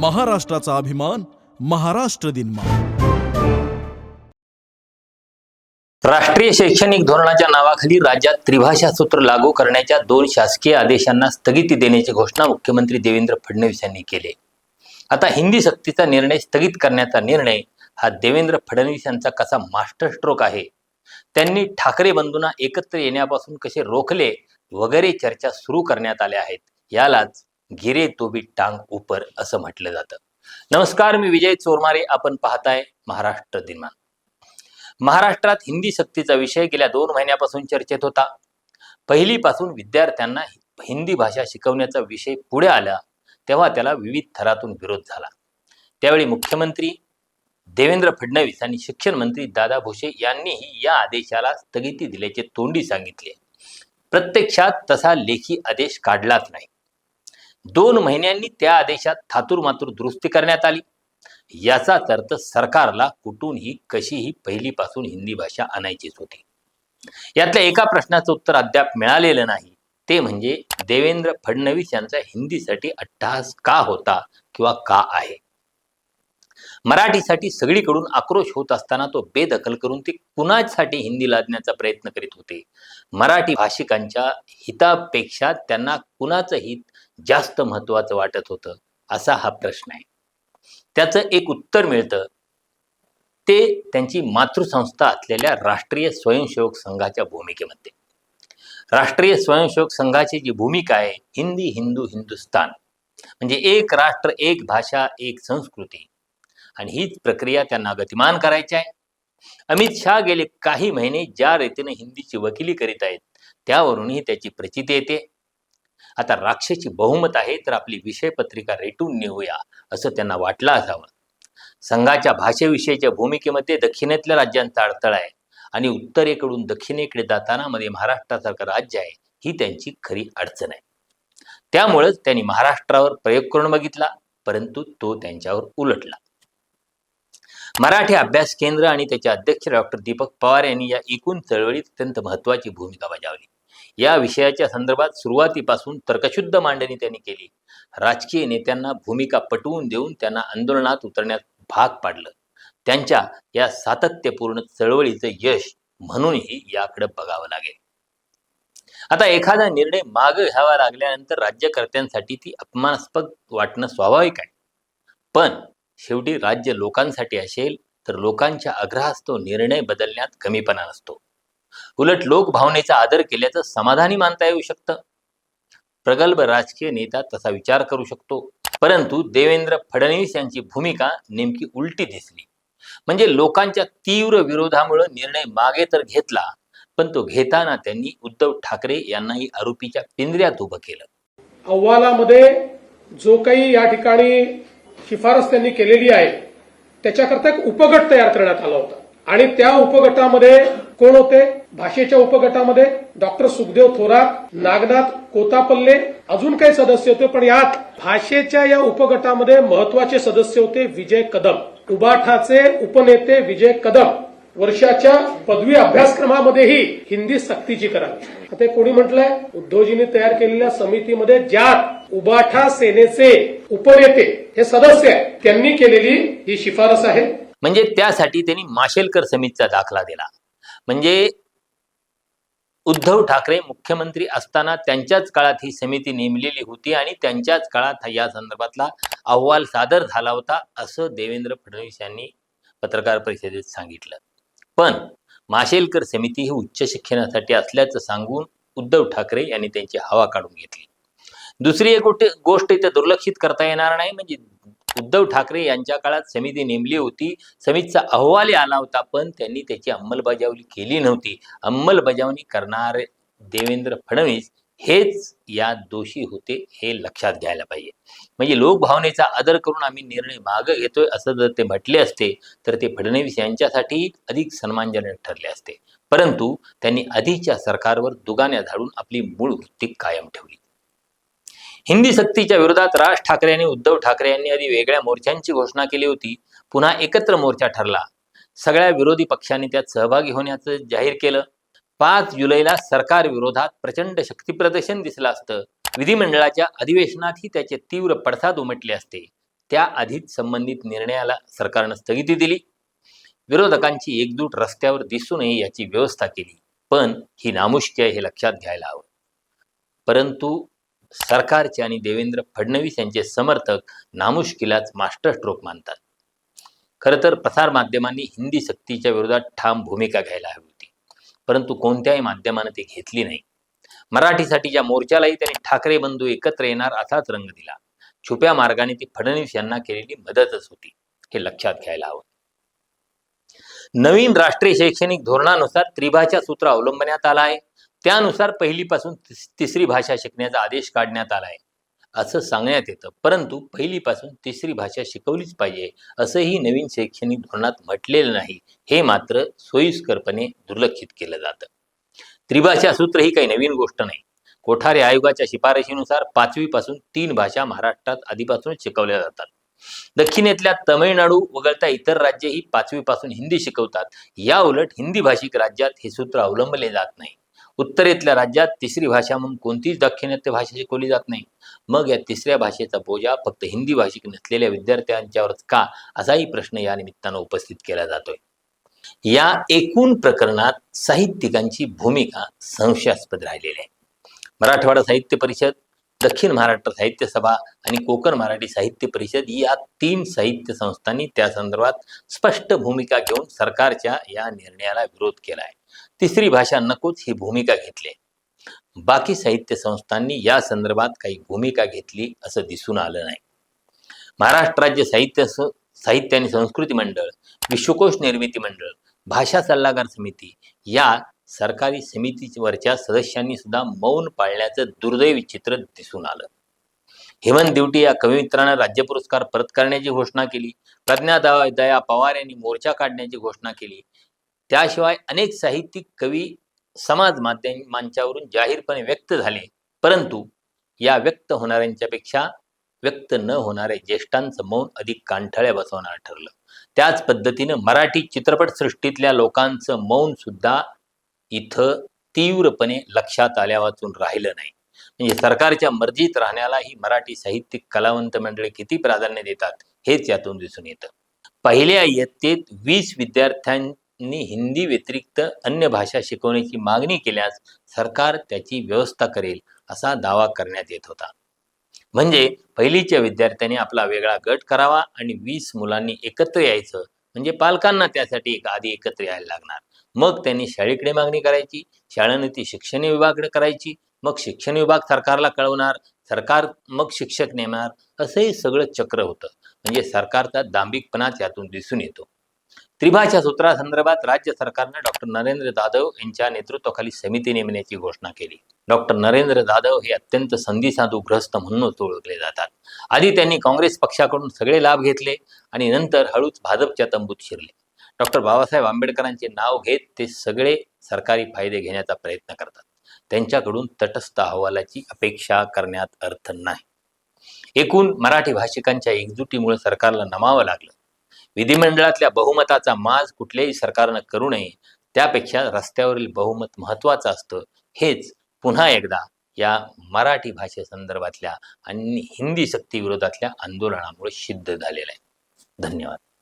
महाराष्ट्राचा अभिमान महाराष्ट्र दिनमा राष्ट्रीय शैक्षणिक धोरणाच्या नावाखाली राज्यात त्रिभाषा सूत्र लागू करण्याच्या दोन शासकीय आदेशांना स्थगिती देण्याची घोषणा मुख्यमंत्री देवेंद्र फडणवीस यांनी केली. आता हिंदी सक्तीचा निर्णय स्थगित करण्याचा निर्णय हा देवेंद्र फडणवीस यांचा कसा मास्टर स्ट्रोक आहे? त्यांनी ठाकरे बंधूंना एकत्र येण्यापासून कसे रोखले? वगैरे चर्चा सुरू करण्यात आल्या आहेत. यालाच गिरे तोबी टांग उपर असं म्हटलं जातं. नमस्कार मी विजय चोरमारे. आपण पाहताय महाराष्ट्र दिनमान. महाराष्ट्रात हिंदी सक्तीचा विषय गेल्या दोन महिन्यापासून चर्चेत होता. पहिलीपासून विद्यार्थ्यांना हिंदी भाषा शिकवण्याचा विषय पुढे आला तेव्हा त्याला विविध थरातून विरोध झाला. त्यावेळी मुख्यमंत्री देवेंद्र फडणवीस आणि शिक्षण मंत्री दादा भुसे यांनीही या आदेशाला स्थगिती दिल्याचे तोंडी सांगितले. प्रत्यक्षात तसा लेखी आदेश काढलाच नाही. दोन महिन्यांनी त्या आदेशात थातूरमातूर दुरुस्ती करण्यात आली. याचाच अर्थ सरकारला कुठूनही कशीही पहिलीपासून हिंदी भाषा आणायचीच होती. यातल्या एका प्रश्नाचं उत्तर अद्याप मिळालेलं नाही. ते म्हणजे देवेंद्र फडणवीस यांचा हिंदीसाठी अट्टहास का होता किंवा का आहे? मराठीसाठी सगळीकडून आक्रोश होत असताना तो बेदखल करून ते कुणासाठी हिंदी लादण्याचा प्रयत्न करीत होते? मराठी भाषिकांच्या हितापेक्षा त्यांना कुणाचं हित जास्त महत्वाचं वाटत होतं असा हा प्रश्न आहे. त्याचं एक उत्तर मिळतं. ते त्यांची मातृसंस्था असलेल्या राष्ट्रीय स्वयंसेवक संघाच्या भूमिकेमध्ये. राष्ट्रीय स्वयंसेवक संघाची जी भूमिका आहे हिंदी हिंदू हिंदुस्तान म्हणजे एक राष्ट्र एक भाषा एक संस्कृती आणि हीच प्रक्रिया त्यांना गतिमान करायची आहे. अमित शहा गेले काही महिने ज्या रीतीने हिंदीची वकिली करीत आहेत त्यावरूनही त्याची प्रचिती येते. आता राक्षसी बहुमत आहे तर आपली विषय पत्रिका रेटून नेऊया असं त्यांना वाटलं असावं संघाच्या भाषेविषयीच्या भूमिकेमध्ये दक्षिणेतल्या राज्यांचा अडथळा आहे आणि उत्तरेकडून दक्षिणेकडे जाताना मध्ये महाराष्ट्रासारखं राज्य आहे ही त्यांची खरी अडचण आहे. त्यामुळेच त्यांनी महाराष्ट्रावर प्रयोग करून बघितला परंतु तो त्यांच्यावर उलटला. मराठी अभ्यास केंद्र आणि त्याचे अध्यक्ष डॉक्टर दीपक पवार यांनी या एकूण चळवळीत अत्यंत महत्वाची भूमिका बजावली. या विषयाच्या संदर्भात सुरुवातीपासून तर्कशुद्ध मांडणी त्यांनी केली. राजकीय नेत्यांना भूमिका पटवून देऊन त्यांना आंदोलनात उतरण्यात भाग पाडलं. त्यांच्या या सातत्यपूर्ण चळवळीचं यश म्हणूनही याकडे बघावं लागेल. आता एखादा निर्णय माग घ्यावा लागल्यानंतर राज्यकर्त्यांसाठी ती अपमानास्पद वाटणं स्वाभाविक आहे. पण शेवटी राज्य लोकांसाठी असेल तर लोकांच्या आग्रहास तो निर्णय बदलण्यात कमीपणा नसतो. उलट लोकभावनेचा आदर केल्याचं समाधानी मानता येऊ शकतं. प्रगल्भ राजकीय नेता तसा विचार करू शकतो. परंतु देवेंद्र फडणवीस यांची भूमिका नेमकी उलटी दिसली. म्हणजे लोकांच्या तीव्र विरोधामुळे निर्णय मागे तर घेतला पण तो घेताना त्यांनी उद्धव ठाकरे यांनाही आरोपीच्या पिंजऱ्यात उभं केलं. अहवालामध्ये जो काही या ठिकाणी शिफारस त्यांनी केलेली आहे त्याच्याकरता एक उपगट तयार करण्यात आला होता. आणि त्या उपगटामध्ये कोण होते? भाषेच्या उपगटामध्ये डॉक्टर सुखदेव थोरात नागनाथ कोतापल्ले अजून काही सदस्य होते पण यात भाषेच्या या उपगटामध्ये महत्त्वाचे सदस्य होते विजय कदम. उबाठाचे उपनेते विजय कदम वर्षाच्या पदवी अभ्यासक्रमामध्येही हिंदी सक्तीची करावी. आता कोणी म्हटलंय? उद्धवजींनी तयार केलेल्या समितीमध्ये ज्यात उबाठा सेनेचे उपनेते हे सदस्य आहेत त्यांनी केलेली ही शिफारस आहे. म्हणजे त्यासाठी त्यांनी माशेलकर समितीचा दाखला दिला. म्हणजे उद्धव ठाकरे मुख्यमंत्री असताना त्यांच्याच काळात ही समिती नेमलेली होती आणि त्यांच्याच काळात या संदर्भातला अहवाल सादर झाला होता असं देवेंद्र फडणवीस यांनी पत्रकार परिषदेत सांगितलं. पण माशेलकर समिती ही उच्च शिक्षणासाठी असल्याचं सांगून उद्धव ठाकरे यांनी त्यांची हवा काढून घेतली. दुसरी एक गोष्ट इथे इथं दुर्लक्षित करता येणार नाही म्हणजे उद्धव ठाकरे यांच्या काळात समिती नेमली होती. समितीचा अहवाल आला होता पण त्यांनी त्याची अंमलबजावणी केली नव्हती. अंमलबजावणी करणारे देवेंद्र फडणवीस हेच या दोषी होते हे लक्षात घ्यायला पाहिजे. म्हणजे लोकभावनेचा आदर करून आम्ही निर्णय मागे घेतोय असं जर ते म्हटले असते तर ते फडणवीस यांच्यासाठी अधिक सन्मानजनक ठरले असते. परंतु त्यांनी आधीच्या सरकारवर दुगाण्या झाडून आपली मूळ वृत्ती कायम ठेवली. हिंदी सक्तीच्या विरोधात राज ठाकरे आणि उद्धव ठाकरे यांनी आधी वेगळ्या मोर्चांची घोषणा केली होती पुन्हा एकत्र मोर्चा ठरला. सगळ्या विरोधी पक्षांनी त्यात सहभागी होण्याचं जाहीर केलं. पाच जुलैला सरकार विरोधात प्रचंड शक्ती प्रदर्शन दिसलं असतं. विधिमंडळाच्या अधिवेशनातही त्याचे तीव्र पडसाद उमटले असते. त्याआधीच संबंधित निर्णयाला सरकारनं स्थगिती दिली. विरोधकांची एकजूट रस्त्यावर दिसू नये याची व्यवस्था केली. पण ही नामुष्की आहे हे लक्षात घ्यायला हवं. परंतु सरकारचे आणि देवेंद्र फडणवीस यांचे समर्थक नामुष्कीलाच मास्टर स्ट्रोक मानतात. खरं तर प्रसारमाध्यमांनी हिंदी सक्तीच्या विरोधात ठाम भूमिका घ्यायला हवी होती. परंतु कोणत्याही माध्यमानं ती घेतली नाही. मराठीसाठीच्या मोर्चालाही त्यांनी ठाकरे बंधू एकत्र येणार असाच रंग दिला. छुप्या मार्गाने ती फडणवीस यांना केलेली मदतच होती हे लक्षात घ्यायला हवं. नवीन राष्ट्रीय शैक्षणिक धोरणानुसार त्रिभाषा सूत्र अवलंबण्यात आला आहे. त्यानुसार पहिलीपासून तिस- तिसरी भाषा शिकण्याचा आदेश काढण्यात आला आहे असं सांगण्यात येतं. परंतु पहिलीपासून तिसरी भाषा शिकवलीच पाहिजे असंही नवीन शैक्षणिक धोरणात म्हटलेलं नाही. हे मात्र सोयीस्करपणे दुर्लक्षित केलं जातं. त्रिभाषा सूत्र ही काही नवीन गोष्ट नाही. कोठारे आयोगाच्या शिफारशीनुसार पाचवीपासून तीन भाषा महाराष्ट्रात आधीपासूनच शिकवल्या जातात. दक्षिणेतल्या तमिळनाडू वगळता इतर राज्य ही पाचवीपासून हिंदी शिकवतात. या उलट हिंदी भाषिक राज्यात हे सूत्र अवलंबले जात नाही. उत्तरेतल्या राज्यात तिसरी भाषा म्हणून कोणतीच दाक्षिणात्य भाषा शिकवली जात नाही. मग या तिसऱ्या भाषेचा बोजा फक्त हिंदी भाषिक नसलेल्या विद्यार्थ्यांच्यावरच का? असाही प्रश्न या निमित्तानं उपस्थित केला जातोय. या एकूण प्रकरणात साहित्यिकांची भूमिका संशयास्पद राहिलेली आहे. मराठवाडा साहित्य परिषद दक्षिण महाराष्ट्र साहित्य सभा आणि कोकण मराठी साहित्य परिषद या तीन साहित्य संस्थांनी त्या संदर्भात स्पष्ट भूमिका घेऊन सरकारच्या या निर्णयाला विरोध केला आहे तिसरी भाषा नकोच ही भूमिका घेतली आहे. बाकी साहित्य संस्थांनी या संदर्भात काही भूमिका घेतली असं दिसून आलं नाही महाराष्ट्र राज्य साहित्य साहित्य आणि संस्कृती मंडळ विश्वकोश निर्मिती मंडळ भाषा सल्लागार समिती या सरकारी समितीवरच्या सदस्यांनी सुद्धा मौन पाळण्याचं दुर्दैवी चित्र दिसून आलं. हेमंत दिवटी या कविमित्रानं राज्य पुरस्कार परत करण्याची घोषणा केली. प्रज्ञा दया पवार यांनी मोर्चा काढण्याची घोषणा केली. त्याशिवाय अनेक साहित्यिक कवी समाज माध्यम जाहीरपणे व्यक्त झाले. परंतु या व्यक्त होणाऱ्यांच्यापेक्षा व्यक्त न होणाऱ्या ज्येष्ठांचं मौन अधिक कांठळ्या बसवणार ठरलं. त्याच पद्धतीनं मराठी चित्रपटसृष्टीतल्या लोकांचं मौन सुद्धा इथं तीव्रपणे लक्षात आल्या वाचून राहिलं नाही. म्हणजे सरकारच्या मर्जीत राहण्याला ही मराठी साहित्यिक कलावंत मंडळी किती प्राधान्य देतात हेच यातून दिसून येतं. पहिल्या इयत्तेत वीस विद्यार्थ्यांनी हिंदी व्यतिरिक्त अन्य भाषा शिकवण्याची मागणी केल्यास सरकार त्याची व्यवस्था करेल असा दावा करण्यात येत होता. म्हणजे पहिलीच्या विद्यार्थ्यांनी आपला वेगळा गट करावा आणि वीस मुलांनी एकत्र यायचं म्हणजे पालकांना त्यासाठी एक आधी एकत्र यायला लागणार. मग त्यांनी शाळेकडे मागणी करायची शाळेने ती शिक्षण विभागाकडे करायची मग शिक्षण विभाग सरकारला कळवणार सरकार मग शिक्षक नेमणार असंही सगळं चक्र होतं. म्हणजे सरकारचा दांभिकपणाच यातून दिसून येतो. त्रिभाषा सूत्रासंदर्भात राज्य सरकारनं डॉक्टर नरेंद्र जाधव यांच्या नेतृत्वाखाली समिती नेमण्याची घोषणा केली. डॉक्टर नरेंद्र जाधव हे अत्यंत संधीसाधू ग्रस्त म्हणूनच ओळखले जातात. आधी त्यांनी काँग्रेस पक्षाकडून सगळे लाभ घेतले आणि नंतर हळूच भाजपच्या तंबूत शिरले. डॉक्टर बाबासाहेब आंबेडकरांचे नाव घेत ते सगळे सरकारी फायदे घेण्याचा प्रयत्न करतात. त्यांच्याकडून तटस्थ अहवालाची अपेक्षा करण्यात अर्थ नाही. एकूण मराठी भाषिकांच्या एकजुटीमुळे सरकारला नमावं लागलं. विधिमंडळातल्या बहुमताचा माज कुठल्याही सरकारनं करू नये त्यापेक्षा रस्त्यावरील बहुमत महत्वाचं असतं हेच पुन्हा एकदा या मराठी भाषेसंदर्भातल्या आणि हिंदी सक्ती विरोधातल्या आंदोलनामुळे सिद्ध झालेलं आहे. धन्यवाद.